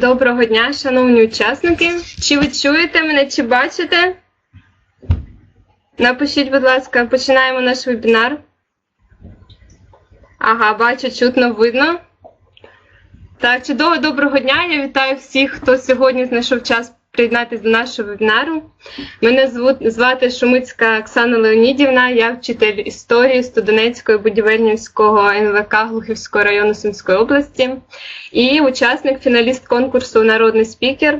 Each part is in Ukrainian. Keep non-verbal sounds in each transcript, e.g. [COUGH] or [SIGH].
Доброго дня, шановні учасники. Чи ви чуєте мене, чи бачите? Напишіть, будь ласка, починаємо наш вебінар. Ага, бачу, чутно, видно. Так, чудово, доброго дня. Я вітаю всіх, хто сьогодні знайшов час приєднатися до нашого вебінару. Мене звати Шумицька Оксана Леонідівна, я вчитель історії Студенецького будівельницького НВК Глухівського району Сумської області і учасник, фіналіст конкурсу Народний спікер.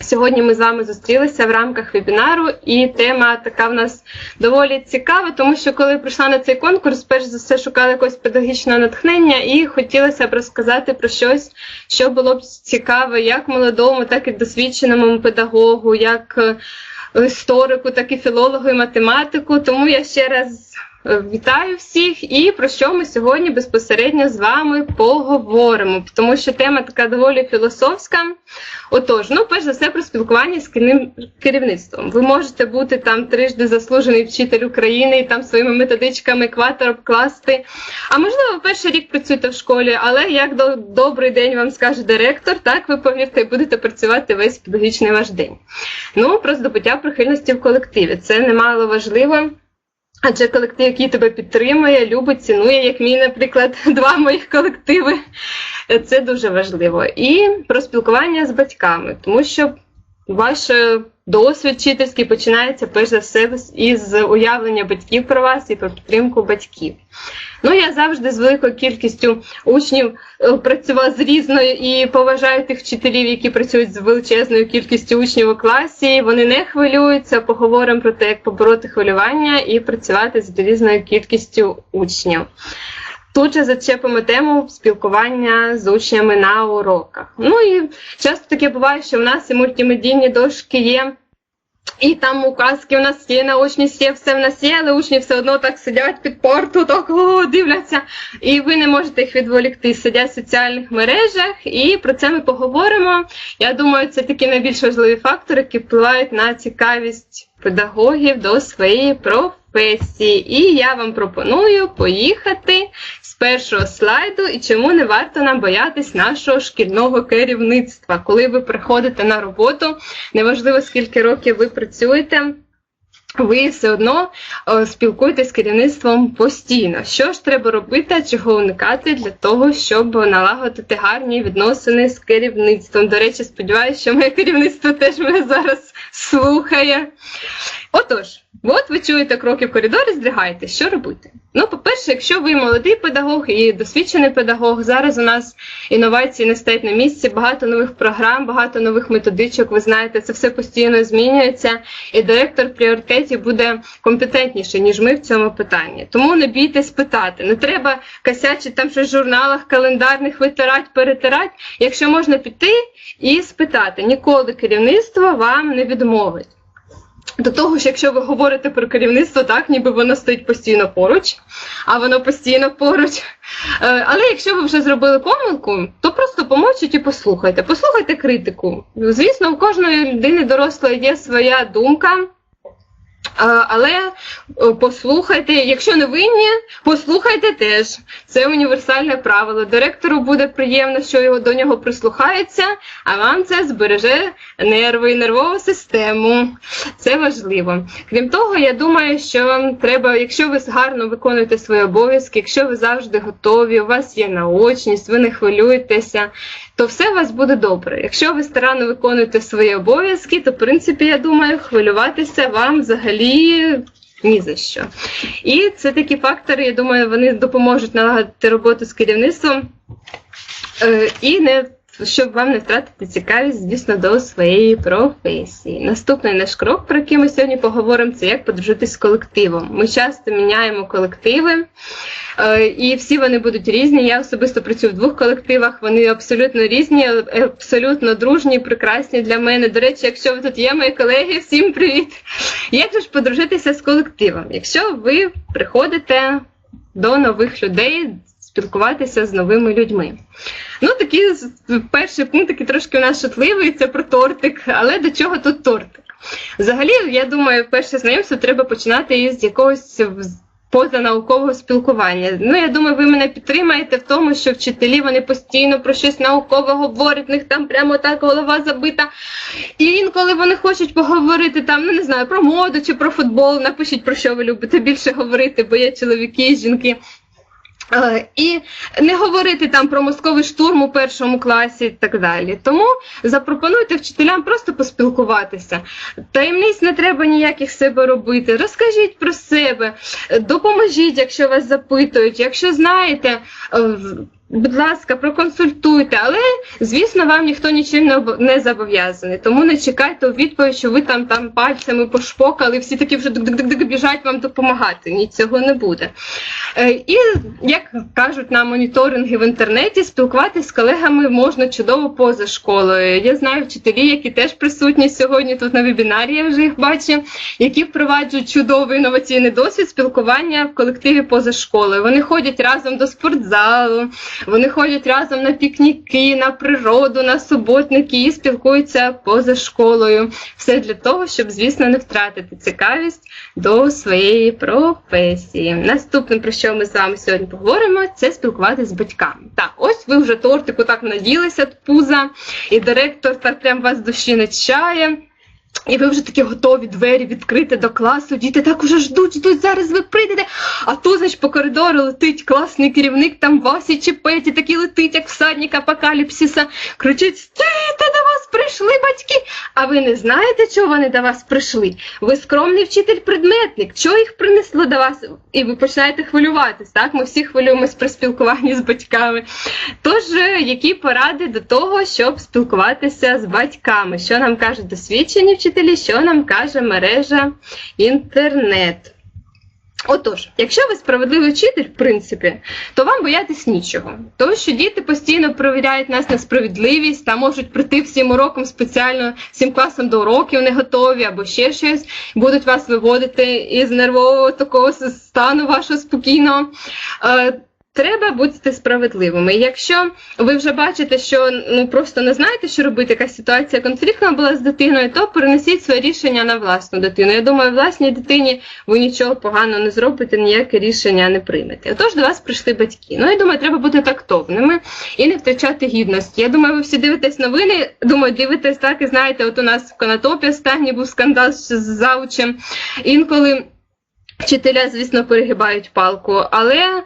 Сьогодні ми з вами зустрілися в рамках вебінару, і тема така в нас доволі цікава, тому що коли прийшла на цей конкурс, перш за все шукала якогось педагогічного натхнення і хотілося б розказати про щось, що було б цікаве як молодому, так і досвідченому педагогу, як е, історику, так і філологу і математику. Тому я ще раз вітаю всіх і про що ми сьогодні безпосередньо з вами поговоримо, тому що тема така доволі філософська. Отож, ну перш за все про спілкування з керівництвом. Ви можете бути там трижди заслужений вчитель України і там своїми методичками екватор обкласти. А можливо, перший рік працюєте в школі, але як до добрий день вам скаже директор, так ви повірте, будете працювати весь педагогічний ваш день. Ну, про здобуття прихильності в колективі. Це немало важливо. Адже колектив, який тебе підтримує, любить, цінує, як мій, наприклад, [LAUGHS] два моїх колективи. Це дуже важливо. І про спілкування з батьками, тому що ваш е, досвід вчительський починається перш за все із уявлення батьків про вас і про підтримку батьків. Ну, я завжди з великою кількістю учнів е, працювала з різною і поважаю тих вчителів, які працюють з величезною кількістю учнів у класі. Вони не хвилюються. Поговоримо про те, як побороти хвилювання і працювати з різною кількістю учнів. Тут же зачепимо тему спілкування з учнями на уроках. Ну і часто таке буває, що в нас і мультимедійні дошки є. І там указки у нас є, наочність є, все в нас є, але учні все одно так сидять під порту, так о, дивляться. І ви не можете їх відволікти, сидять в соціальних мережах, і про це ми поговоримо. Я думаю, це такі найбільш важливі фактори, які впливають на цікавість педагогів до своєї професії. І я вам пропоную поїхати першого слайду і чому не варто нам боятись нашого шкільного керівництва. Коли ви приходите на роботу, неважливо скільки років ви працюєте. Ви все одно спілкуєтесь з керівництвом постійно. Що ж треба робити, чого уникати для того, щоб налагодити гарні відносини з керівництвом? До речі, сподіваюся, що моє керівництво теж мене зараз слухає. Отож, от ви чуєте кроки в коридорі, здригайте, що робити? Ну, по-перше, якщо ви молодий педагог і досвідчений педагог, зараз у нас інновації не стоять на місці, багато нових програм, багато нових методичок, ви знаєте, це все постійно змінюється, і директор в пріоритеті буде компетентніший, ніж ми в цьому питанні. Тому не бійтесь питати. Не треба косячити там щось в журналах, календарних витирати, перетирати. Якщо можна піти і спитати, ніколи керівництво вам не відмовить. До того ж, якщо ви говорите про керівництво, так ніби воно стоїть постійно поруч, а воно постійно поруч. Е, Але якщо ви вже зробили помилку, то просто помовчіть і послухайте. Послухайте критику. Звісно, у кожної людини дорослої є своя думка. Але послухайте, якщо не винні, послухайте теж. Це універсальне правило. Директору буде приємно, що його до нього прислухаються, а вам це збереже нерви і нервову систему. Це важливо. Крім того, я думаю, що вам треба, якщо ви гарно виконуєте свої обов'язки, якщо ви завжди готові, у вас є наочність, ви не хвилюєтеся, то все у вас буде добре. Якщо ви старанно виконуєте свої обов'язки, то в принципі, я думаю, хвилюватися вам взагалі ні за що. І це такі фактори, я думаю, вони допоможуть налагодити роботу з керівництвом е, і не. Щоб вам не втратити цікавість, звісно, до своєї професії. Наступний наш крок, про який ми сьогодні поговоримо, це як подружитись з колективом. Ми часто міняємо колективи, е, і всі вони будуть різні. Я особисто працюю в двох колективах, вони абсолютно різні, абсолютно дружні, прекрасні для мене. До речі, якщо ви тут є, мої колеги, всім привіт! Як же ж подружитися з колективом? Якщо ви приходите до нових людей, спілкуватися з новими людьми. Ну, такий з- перший пункт такий трошки у нас шутливий, це про тортик, але до чого тут тортик? Взагалі, я думаю, перше знайомство треба починати із якогось позанаукового спілкування. Ну, я думаю, ви мене підтримаєте в тому, що вчителі вони постійно про щось наукове говорять, в них там прямо так голова забита. І інколи вони хочуть поговорити там, ну не знаю, про моду чи про футбол. Напишіть, про що ви любите більше говорити, бо є чоловіки і жінки. Е, І не говорити там про мозковий штурм у першому класі і так далі. Тому запропонуйте вчителям просто поспілкуватися. Таємниць не треба ніяких себе робити. Розкажіть про себе, допоможіть, якщо вас запитують. Якщо знаєте, е, будь ласка, проконсультуйте. Але, звісно, вам ніхто нічим не не зобов'язаний. Тому не чекайте у відповідь, що ви там, там пальцями пошпокали, всі такі вже біжать вам допомагати. Ні, цього не буде. Е, І як кажуть на моніторинги в інтернеті, спілкуватися з колегами можна чудово поза школою. Я знаю вчителі, які теж присутні сьогодні тут на вебінарі, я вже їх бачу, які впроваджують чудовий інноваційний досвід спілкування в колективі поза школою. Вони ходять разом до спортзалу, вони ходять разом на пікніки, на природу, на суботники і спілкуються поза школою. Все для того, щоб, звісно, не втратити цікавість до своєї професії. Наступне, про що ми з вами сьогодні поговоримо, це спілкуватися з батьками. Так, ось ви вже тортику так наділися пуза, і директор так прям вас душі не чає. І ви вже такі готові двері відкрити до класу. Діти так уже ждуть, ждуть, зараз ви прийдете. А тут, значить, по коридору летить класний керівник, там Васі чи Петі, такий летить, як всадник апокаліпсиса. Кричить: стійте, до вас прийшли батьки. А ви не знаєте, чого вони до вас прийшли? Ви скромний вчитель-предметник. Чого їх принесло до вас? І ви починаєте хвилюватись. Так, ми всі хвилюємось при спілкуванні з батьками. Тож, е, які поради до того, щоб спілкуватися з батьками? Що нам кажуть досвідчені вчителі, що нам каже мережа інтернет? Отож, якщо ви справедливий вчитель, в принципі, то вам боятись нічого. Тому що діти постійно перевіряють нас на справедливість та можуть прийти всім уроком спеціально всім класом до уроків не готові або ще щось, будуть вас виводити із нервового такого стану вашого спокійного. Треба бути справедливими. Якщо ви вже бачите, що ну просто не знаєте, що робити, якась ситуація конфліктна була з дитиною, то перенесіть своє рішення на власну дитину. Я думаю, власній дитині ви нічого поганого не зробите, ніяке рішення не приймете. Отож, до вас прийшли батьки. Ну я думаю, треба бути тактовними і не втрачати гідності. Я думаю, ви всі дивитесь новини. Думаю, дивитесь так і знаєте, от у нас в Конотопі останній був скандал з заучем. Інколи. Вчителя, звісно, перегибають палку, але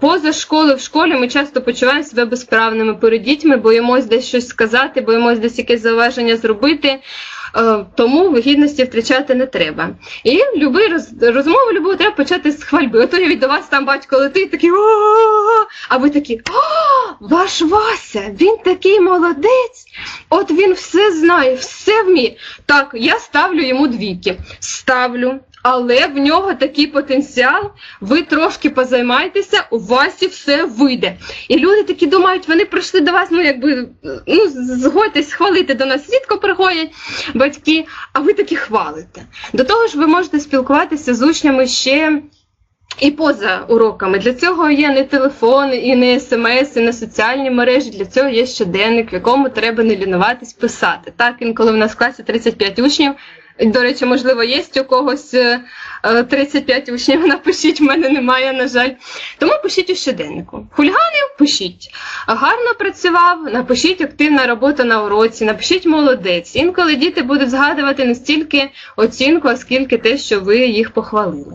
поза школою в школі ми часто почуваємо себе безправними перед дітьми, боїмось десь щось сказати, боїмось десь якесь зауваження зробити. Е, Тому гідності втрачати не треба. І любий роз, розмову любу треба почати з хвальби. Ото я від до вас там батько летить, такий о, а ви такі о, ваш Вася, він такий молодець. От він все знає, все вміє. Так, я ставлю йому двійки. Ставлю. Але в нього такий потенціал, ви трошки позаймайтеся, у вас і все вийде. І люди такі думають, вони прийшли до вас, ну якби ну згодьтесь хвалити до нас. Рідко приходять батьки, а ви такі хвалите. До того ж, ви можете спілкуватися з учнями ще. І поза уроками для цього є не телефон, і не смс, і не соціальні мережі. Для цього є щоденник, в якому треба не лінуватись писати. Так, інколи в нас в класі 35 учнів. До речі, можливо, є у когось е, е, 35 учнів. [LAUGHS] Напишіть, в мене немає, на жаль. Тому пишіть у щоденнику. Хуліганів пишіть. Гарно працював, напишіть активна робота на уроці, напишіть молодець. Інколи діти будуть згадувати не стільки оцінку, а скільки те, що ви їх похвалили.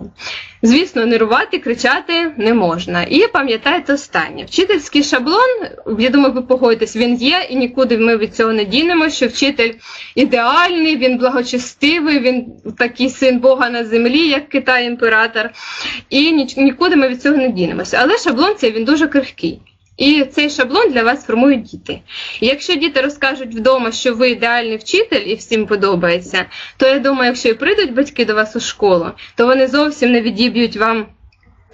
Звісно, нервувати, кричати не можна. І пам'ятайте останнє. Вчительський шаблон, я думаю, ви погодитесь, він є, і нікуди ми від цього не дінемо, що вчитель ідеальний, він благочестивий, він такий син Бога на землі, як Китай імператор. І нікуди ми від цього не дінемося. Але шаблон цей він дуже крихкий. І цей шаблон для вас формують діти. І якщо діти розкажуть вдома, що ви ідеальний вчитель і всім подобається, то я думаю, якщо і прийдуть батьки до вас у школу, то вони зовсім не відіб'ють вам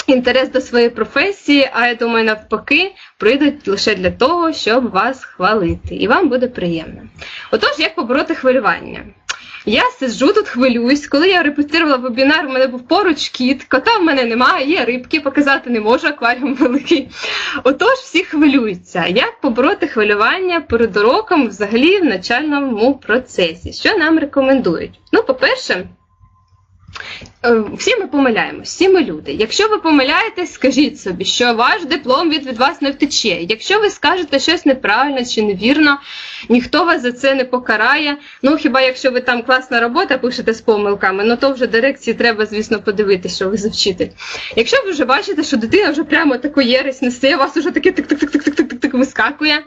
інтерес до своєї професії, а я думаю, навпаки, прийдуть лише для того, щоб вас хвалити, і вам буде приємно. Отож, як побороти хвилювання? Я сиджу тут, хвилююсь. Коли я репетирувала вебінар, у мене був поруч кіт, кота в мене немає, є рибки, показати не можу, акваріум [LAUGHS] великий. Отож, всі хвилюються. Як побороти хвилювання перед уроком взагалі в начальному процесі? Що нам рекомендують? Ну, по-перше, Всі ми помиляємось, всі ми люди. Якщо ви помиляєтесь, скажіть собі, що ваш диплом від, від вас не втече. Якщо ви скажете щось неправильно чи невірно, ніхто вас за це не покарає. Ну хіба якщо ви там класна робота пишете з помилками, ну то вже дирекції треба, звісно, подивитися, що ви за. Якщо ви вже бачите, що дитина вже прямо таку єресь несе, вас вже таке тик-тик-тик-тик-тик-тик вискакує,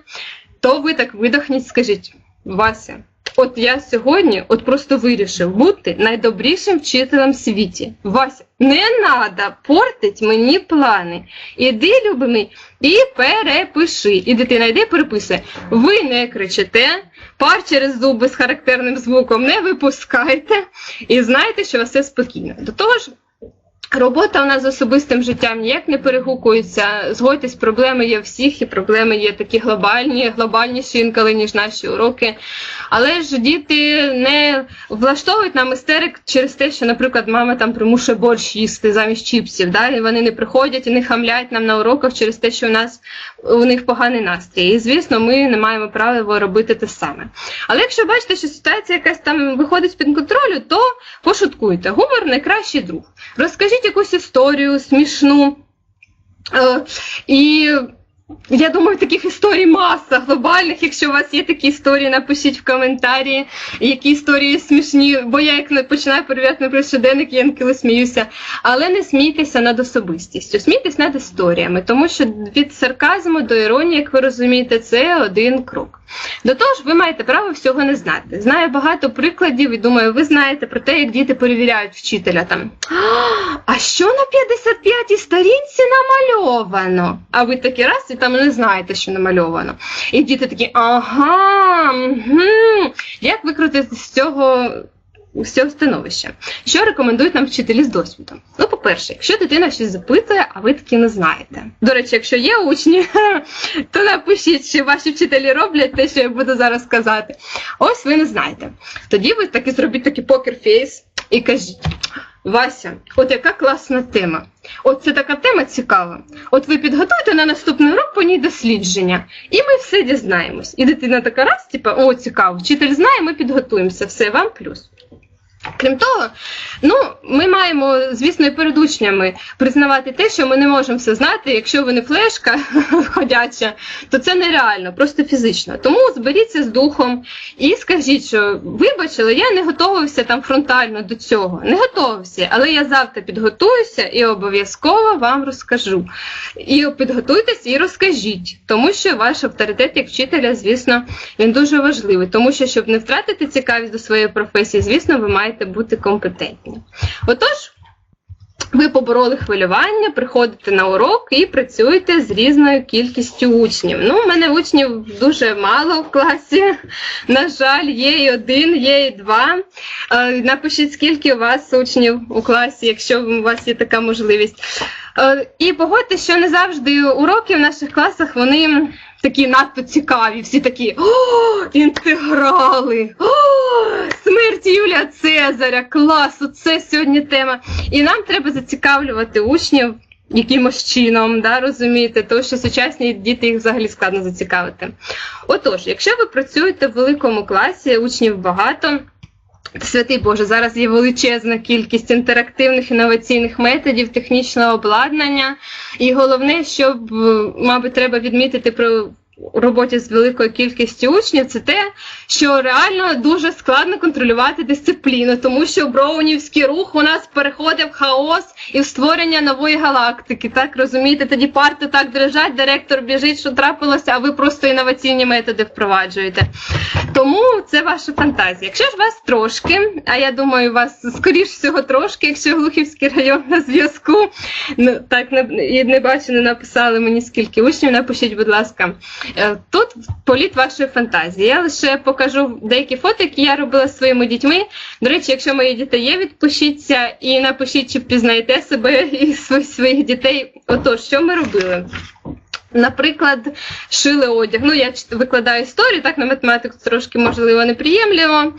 то ви так видохніть, скажіть, Вася. От я сьогодні от просто вирішив бути найдобрішим вчителем в світі. Вася, не треба портить мені плани. Іди, любимий, і перепиши. І дитина йде і переписує. Ви не кричите, пар через зуби з характерним звуком не випускайте. І знайте, що вас все спокійно. До того ж. Робота у нас з особистим життям ніяк не перегукується. Згодьтесь, проблеми є всіх, і проблеми є такі глобальні, глобальніші інколи, ніж наші уроки. Але ж діти не влаштовують нам істерик через те, що, наприклад, мама там примушує борщ їсти замість чіпсів. Да? І вони не приходять і не хамлять нам на уроках через те, що у нас у них поганий настрій. І звісно, ми не маємо права робити те саме. Але якщо бачите, що ситуація якась там виходить з-під контролю, то пошуткуйте. Гумор найкращий друг. Розкажіть якусь історію смішну. Е, і я думаю, таких історій маса глобальних. Якщо у вас є такі історії, напишіть в коментарі, які історії смішні, бо я як починаю перевіряти наприклад, щоденник, я інколи сміюся. Але не смійтеся над особистістю, смійтесь над історіями, тому що від сарказму до іронії, як ви розумієте, це один крок. До того ж, ви маєте право всього не знати. Знаю багато прикладів, і думаю, ви знаєте про те, як діти перевіряють вчителя там. А що на 55-й сторінці намальовано? А ви такі раз і там не знаєте, що намальовано. І діти такі, ага, угу. як викрутити з цього з цього становища. Що рекомендують нам вчителі з досвідом? Ну, по-перше, якщо дитина щось запитує, а ви таки не знаєте. До речі, якщо є учні, [LAUGHS] то напишіть, що ваші вчителі роблять те, що я буду зараз казати. Ось ви не знаєте. Тоді ви таки зробіть такий покерфейс і кажіть. Вася, от яка класна тема. От це така тема цікава. От ви підготуйте на наступний урок по ній дослідження, і ми все дізнаємось. І дитина така раз, типа, о, цікаво, вчитель знає, ми підготуємося, все вам плюс. Крім того, ну ми маємо, звісно, і перед учнями признавати те, що ми не можемо все знати. Якщо ви не флешка [LAUGHS] ходяча, то це нереально, просто фізично. Тому зберіться з духом і скажіть, що вибачили, я не готувався там фронтально до цього. Не готувався, але я завтра підготуюся і обов'язково вам розкажу. І підготуйтесь і розкажіть, тому що ваш авторитет як вчителя, звісно, він дуже важливий, тому що щоб не втратити цікавість до своєї професії, звісно, ви маєте бути компетентні. Отож, ви побороли хвилювання, приходите на урок і працюєте з різною кількістю учнів. Ну, у мене учнів дуже мало в класі. [LAUGHS] На жаль, є і один, є і два. Е, напишіть, скільки у вас учнів у класі, якщо у вас є така можливість. Е, і погодьте, що не завжди уроки в наших класах вони такі надто цікаві, всі такі о, інтеграли, о, смерть Юлія Цезаря, клас, це сьогодні тема. І нам треба зацікавлювати учнів якимось чином, да, розумієте, тому що сучасні діти їх взагалі складно зацікавити. Отож, якщо ви працюєте в великому класі, учнів багато. Святий Боже, зараз є величезна кількість інтерактивних інноваційних методів, технічного обладнання. І головне, що мабуть, треба відмітити про роботі з великою кількістю учнів, це те, що реально дуже складно контролювати дисципліну, тому що броунівський рух у нас переходить в хаос і в створення нової галактики. Так розумієте, тоді парти так дрижать, директор біжить, що трапилося, а ви просто інноваційні методи впроваджуєте. Тому це ваша фантазія. Якщо ж вас трошки, а я думаю, вас скоріш всього трошки, якщо Глухівський район на зв'язку, ну так не не бачу, не написали мені скільки учнів. Напишіть, будь ласка. Е, тут політ вашої фантазії. Я лише покажу деякі фото, які я робила зі своїми дітьми. До речі, якщо мої діти є, відпишіться і напишіть, чи впізнаєте себе і своїх дітей. Отож, що ми робили? Наприклад, шили одяг. Ну, я викладаю історію, так на математику трошки можливо неприємливо.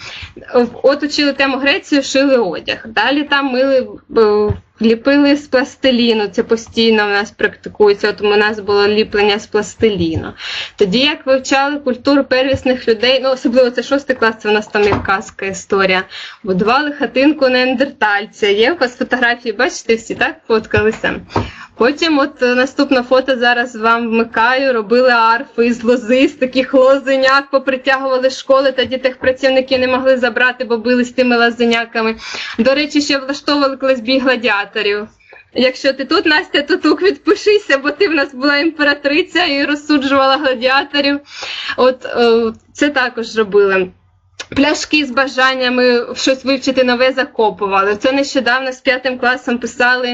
От учили тему Грецію, шили одяг. Далі там мили е, ліпили з пластиліну. Це постійно в нас практикується. От у нас було ліплення з пластиліну. Тоді як вивчали культуру первісних людей, ну особливо це шостий клас, це у нас там як казка історія. Будували хатинку неандертальця. Є у вас фотографії, бачите, всі так фоткалися. Потім, от наступне фото зараз вам вмикаю, робили арфи із лози, з таких лозеняк попритягували школи, тоді тих працівники не могли забрати, бо били з тими лозеняками. До речі, ще влаштовували колись бій гладіаторів. Якщо ти тут, Настя, то тук відпишися, бо ти в нас була імператриця і розсуджувала гладіаторів. От е, це також робили. Пляшки з бажаннями щось вивчити нове закопували. Це нещодавно з п'ятим класом писали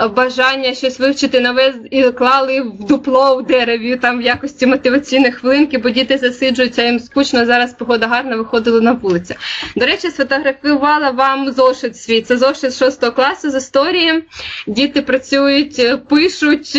е, бажання щось вивчити нове і клали в дупло у дереві там в якості мотиваційної хвилинки, бо діти засиджуються, їм скучно. Зараз погода гарна, виходили на вулицю. До речі, сфотографувала вам зошит свій. Це зошит 6 класу з історії. Діти працюють, е, пишуть,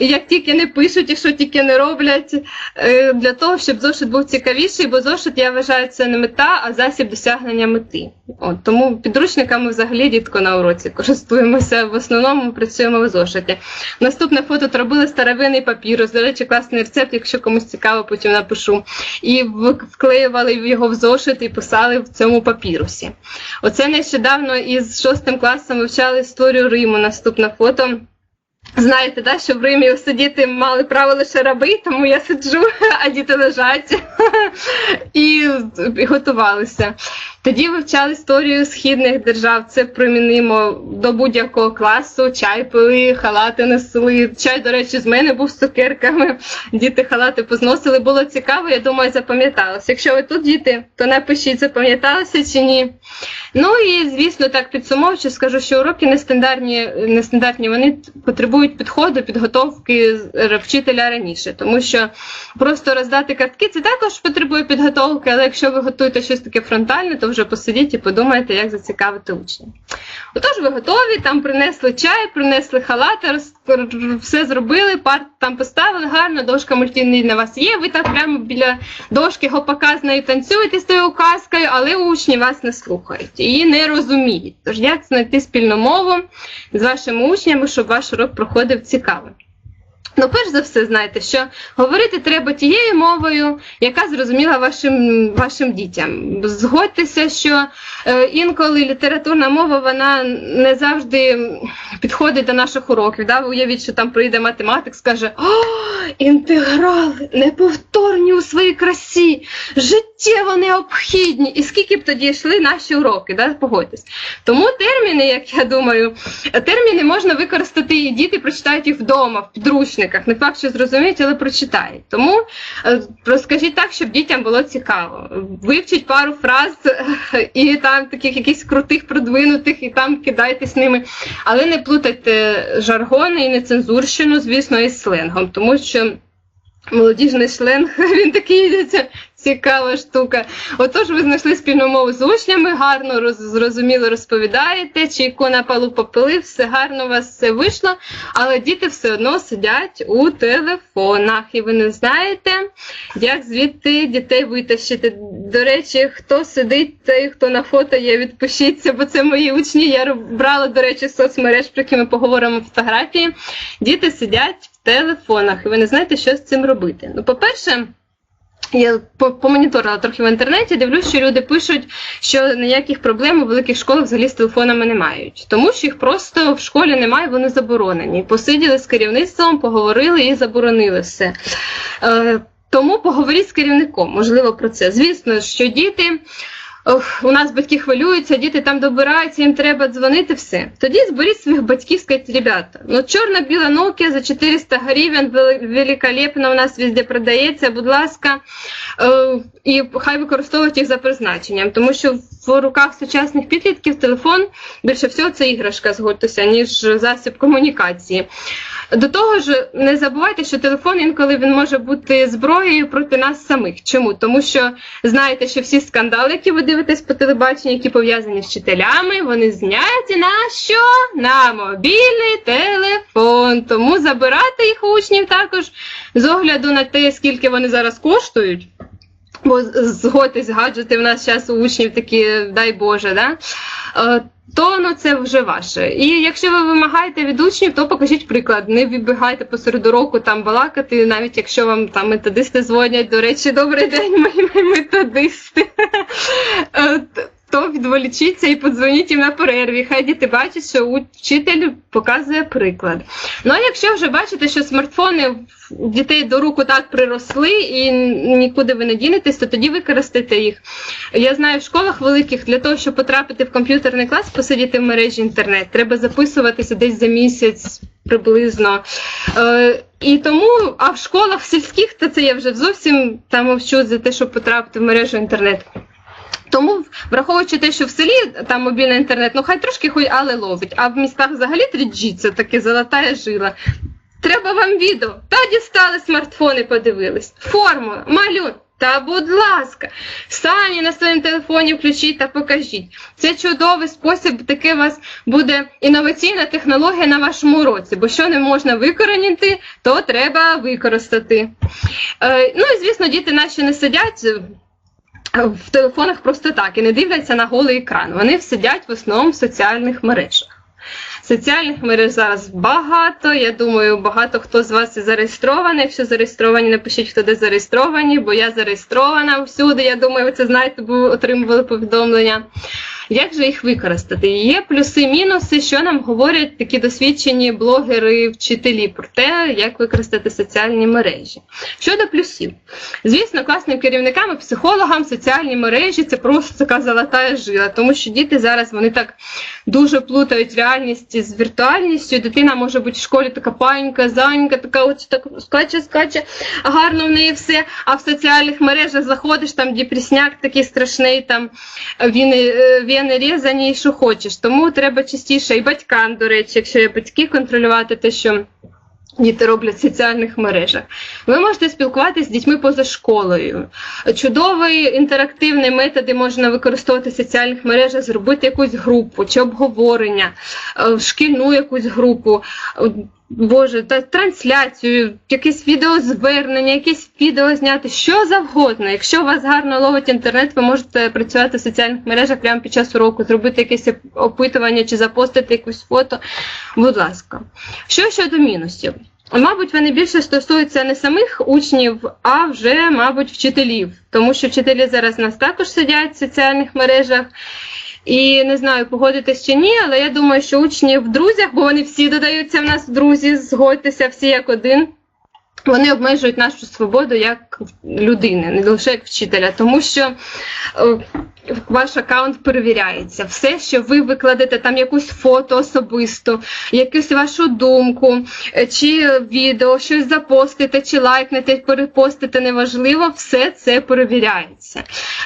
як тільки не пишуть, і що тільки не роблять, е, для того, щоб зошит був цікавіший, бо зошит, я вважаю, це не мета, а засіб досягнення мети. От, тому підручниками взагалі рідко на уроці користуємося. В основному працюємо в зошиті. Наступне фото то робили старовинний папірус. До речі, класний рецепт, якщо комусь цікаво, потім напишу. І вклеювали його в зошит і писали в цьому папірусі. Оце нещодавно із шостим класом вивчали історію Риму. Наступне фото. Знаєте, да, що в Римі сидіти мали право лише раби, тому я сиджу, [LAUGHS] а діти лежать [LAUGHS] і, готувалися. Тоді вивчали історію східних держав. Це примінимо до будь-якого класу. Чай пили, халати несли. Чай, до речі, з мене був з цукерками. Діти халати позносили. Було цікаво, я думаю, запам'яталося. Якщо ви тут діти, то напишіть, запам'яталося чи ні. Ну і звісно, так підсумовуючи, скажу, що уроки нестандартні, нестандартні вони потребують підходу, підготовки вчителя раніше, тому що просто роздати картки це також потребує підготовки, але якщо ви готуєте щось таке фронтальне, то вже посидіть і подумайте, як зацікавити учнів. Отож, ви готові, там принесли чай, принесли халати, роз- все зробили, парт там поставили гарно, дошка мультимедійна у вас є. Ви так прямо біля дошки гопака з нею танцюєте з тою указкою, але учні вас не слухають і не розуміють. Тож як знайти спільну мову з вашими учнями, щоб ваш урок проходив цікаво? Ну, перш за все, знайте, що говорити треба тією мовою, яка зрозуміла вашим, вашим дітям. Згодьтеся, що е, інколи літературна мова вона не завжди підходить до наших уроків. Да? Уявіть, що там прийде математик, скаже: О, інтеграл інтеграли неповторні у своїй красі, життєво необхідні. І скільки б тоді йшли наші уроки, да? погодьтесь. Тому терміни, як я думаю, терміни можна використати і діти прочитають їх вдома, в підручниках. Не факт, що зрозуміють, але прочитають. Тому е, розкажіть так, щоб дітям було цікаво. Вивчіть пару фраз [LAUGHS] і там таких якихось крутих, продвинутих, і там кидайтесь ними. Але не плутайте жаргони і нецензурщину, звісно, із сленгом, тому що. Молодіжний член. [LAUGHS] він такий це цікава штука. Отож, ви знайшли спільну мову з учнями, гарно роз, зрозуміло розповідаєте, чайку на полу попили, все гарно у вас все вийшло, але діти все одно сидять у телефонах, і ви не знаєте, як звідти дітей витащити. До речі, хто сидить, той, хто на фото є, відпишіться, бо це мої учні. Я брала, до речі, соцмереж, про які ми поговоримо фотографії. Діти сидять в телефонах, і ви не знаєте, що з цим робити. Ну, по-перше, я по- помоніторила трохи в інтернеті, дивлюсь, що люди пишуть, що ніяких проблем у великих школах взагалі з телефонами не мають, тому що їх просто в школі немає, вони заборонені. Посиділи з керівництвом, поговорили і заборонили все. Е, тому поговоріть з керівником, можливо, про це. Звісно, що діти. У нас батьки хвилюються, діти там добираються, їм треба дзвонити все. Тоді зберіть своїх батьків, скажіть, ребята, ну чорна-біла Nokia за 400 гривень, вели- великолепно у нас везде продається, будь ласка, е, і хай використовують їх за призначенням, тому що в руках сучасних підлітків телефон більше всього це іграшка, згодьтеся, ніж засіб комунікації. До того ж, не забувайте, що телефон інколи він може бути зброєю проти нас самих. Чому? Тому що знаєте, що всі скандали, які ви дивитесь по телебаченню, які пов'язані з вчителями, вони зняті на що? На мобільний телефон. Тому забирати їх учнів також з огляду на те, скільки вони зараз коштують. Бо згодьтесь, гаджети в нас зараз у учнів такі, дай Боже, да? Е, то ну, це вже ваше. І якщо ви вимагаєте від учнів, то покажіть приклад. Не вибігайте посеред уроку там балакати, навіть якщо вам там методисти дзвонять. До речі, добрий день, [LAUGHS] мої методисти. Е, то відволічіться і подзвоніть їм на перерві. Хай діти бачать, що вчитель показує приклад. Ну а якщо вже бачите, що смартфони в дітей до руку так приросли і нікуди ви не дінетесь, то тоді використайте їх. Я знаю, в школах великих для того, щоб потрапити в комп'ютерний клас, посидіти в мережі інтернет, треба записуватися десь за місяць приблизно. Е, і тому, а в школах сільських, то це я вже зовсім там мовчу за те, щоб потрапити в мережу інтернет. Тому, враховуючи те, що в селі там мобільний інтернет, ну хай трошки хоч але ловить, а в містах взагалі 3G це таке золота жила. Треба вам відео. Та дістали смартфони, подивились. Форму, малюнок. Та, будь ласка, самі на своєму телефоні включіть та покажіть. Це чудовий спосіб, таке у вас буде інноваційна технологія на вашому уроці, бо що не можна викорінити, то треба використати. Е, ну і звісно, діти наші не сидять в телефонах просто так і не дивляться на голий екран. Вони сидять в основному в соціальних мережах. Соціальних мереж зараз багато. Я думаю, багато хто з вас зареєстрований. Якщо зареєстровані, напишіть, хто де зареєстровані, бо я зареєстрована всюди. Я думаю, ви це знаєте, бо отримували повідомлення. Як же їх використати? Є плюси-мінуси, що нам говорять такі досвідчені блогери, вчителі про те, як використати соціальні мережі. Щодо плюсів, звісно, класним керівникам і психологам соціальні мережі це просто така золота жила, тому що діти зараз вони так дуже плутають реальність з віртуальністю. Дитина може бути в школі така панька, занька, така ось так скаче, скаче, гарно в неї все. А в соціальних мережах заходиш, там депресняк такий страшний, там він. він не різані, що хочеш. Тому треба частіше і батькам, до речі, якщо є батьки, контролювати те, що. Діти роблять в соціальних мережах. Ви можете спілкуватися з дітьми поза школою. Чудовий інтерактивний методи можна використовувати в соціальних мережах, зробити якусь групу чи обговорення, шкільну якусь групу. Боже, та трансляцію, якесь відеозвернення, якесь відео зняти, що завгодно. Якщо у вас гарно ловить інтернет, ви можете працювати в соціальних мережах прямо під час уроку, зробити якесь опитування чи запостити якусь фото. Будь ласка. Що щодо мінусів? Мабуть, вони більше стосуються не самих учнів, а вже, мабуть, вчителів. Тому що вчителі зараз у нас також сидять в соціальних мережах. І не знаю, погодитись чи ні, але я думаю, що учні в друзях, бо вони всі додаються в нас в друзі, згодьтеся всі як один. Вони обмежують нашу свободу як людини, не лише як вчителя, тому що ваш аккаунт перевіряється. Все, що ви викладете, там якусь фото особисто, якусь вашу думку, е, чи відео, щось запостите, чи лайкнете, перепостите, неважливо, все це перевіряється.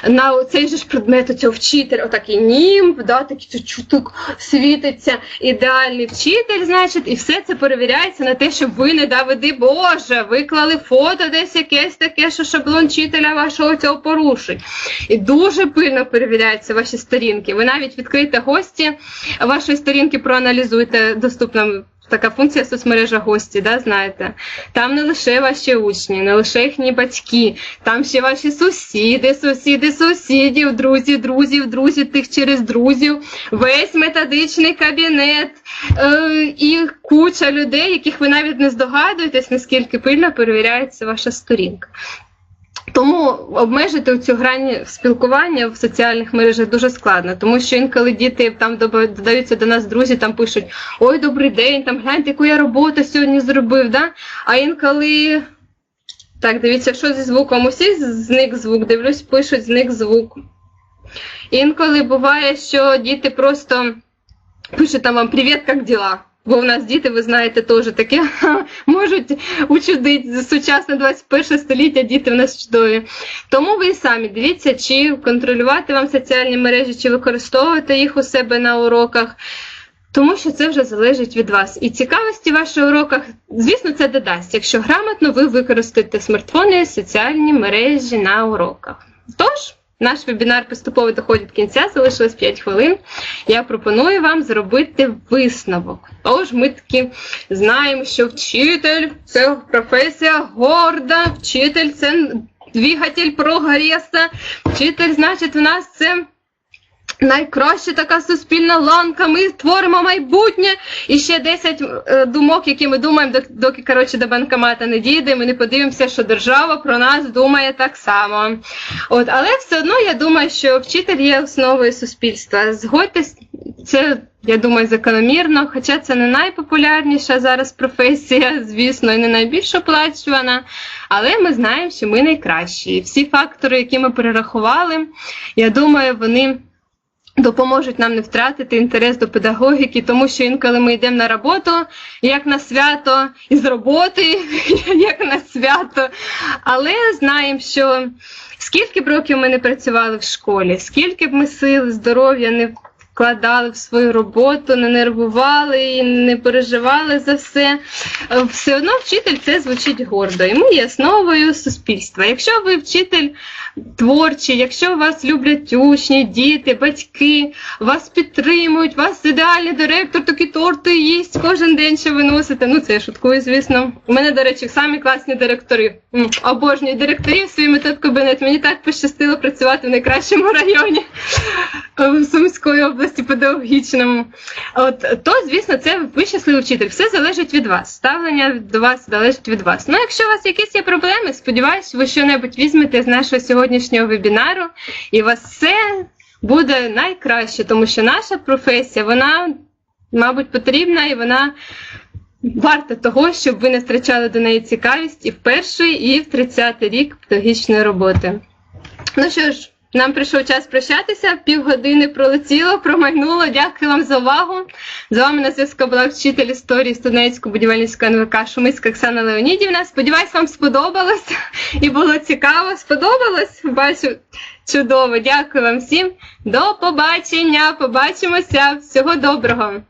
На цей же ж предмет цього вчителя, отакий німб, да, такий чуток світиться, ідеальний вчитель, значить, і все це перевіряється на те, щоб ви, не давиди Боже, виклали фото десь якесь таке, що шаблон вчителя вашого цього порушить. І дуже пильно перевіряються ваші сторінки. Ви навіть відкрите гості вашої сторінки, проаналізуйте доступна така функція соцмережа гості, да, знаєте. Там не лише ваші учні, не лише їхні батьки, там ще ваші сусіди, сусіди, сусідів, друзі, друзів, друзі тих через друзів, весь методичний кабінет е, і куча людей, яких ви навіть не здогадуєтесь, наскільки пильно перевіряється ваша сторінка. Тому обмежити цю грань спілкування в соціальних мережах дуже складно, тому що інколи діти там додаються до нас друзі, там пишуть Ой, добрий день, там гляньте, яку я роботу сьогодні зробив. Да? А інколи так, дивіться, що зі звуком усі зник звук, дивлюсь, пишуть зник звук. Інколи буває, що діти просто пишуть там вам Привіт, як діла? Бо в нас діти, ви знаєте, теж таке [LAUGHS] можуть учудити сучасне 21 століття, діти в нас чудові. Тому ви самі дивіться, чи контролювати вам соціальні мережі, чи використовувати їх у себе на уроках. Тому що це вже залежить від вас. І цікавості в ваших уроках, звісно, це додасть, якщо грамотно ви використаєте смартфони, соціальні мережі на уроках. Тож, наш вебінар поступово доходить до кінця, залишилось 5 хвилин. Я пропоную вам зробити висновок. Тож ми таки знаємо, що вчитель це професія горда, вчитель це двигатель прогресу, вчитель, значить, у нас це. Найкраща така суспільна ланка, ми творимо майбутнє. І ще 10 е, думок, які ми думаємо, доки коротше, до банкомата не дійде, ми не подивимося, що держава про нас думає так само. От, але все одно я думаю, що вчитель є основою суспільства. Згодьтесь, це, я думаю, закономірно, хоча це не найпопулярніша зараз професія, звісно, і не найбільш оплачувана. Але ми знаємо, що ми найкращі. І всі фактори, які ми перерахували, я думаю, вони допоможуть нам не втратити інтерес до педагогіки, тому що інколи ми йдемо на роботу як на свято, і з роботи [LAUGHS] як на свято. Але знаємо, що скільки б років ми не працювали в школі, скільки б ми сил, здоров'я не вкладали в свою роботу, не нервували і не переживали за все. е, Все одно вчитель це звучить гордо. Ми є основою суспільства. Якщо ви вчитель творчий, якщо вас люблять учні, діти, батьки, вас підтримують, вас ідеальний директор, такі торти їсть кожен день, що ви носите. Ну це я шуткую, звісно. У мене, до речі, самі класні директори. Обожнюю директорів свій метод кабінет. Мені так пощастило працювати в найкращому районі е, Сумської області педагогічному. От то, звісно, це ви щасливий вчитель. Все залежить від вас. Ставлення до вас залежить від вас. Ну, якщо у вас якісь є проблеми, сподіваюся, ви що-небудь візьмете з нашого сьогоднішнього вебінару, і у вас все буде найкраще, тому що наша професія, вона, мабуть, потрібна і вона. Варта того, щоб ви не втрачали до неї цікавість і в перший, і в 30-й рік педагогічної роботи. Ну що ж, нам прийшов час прощатися. Півгодини пролетіло, промайнуло. Дякую вам за увагу. З вами на зв'язку була вчитель історії студентського будівельницького НВК Шумицька Оксана Леонідівна. Сподіваюсь, вам сподобалось і було цікаво. Сподобалось? Бачу, чудово. Дякую вам всім. До побачення. Побачимося. Всього доброго.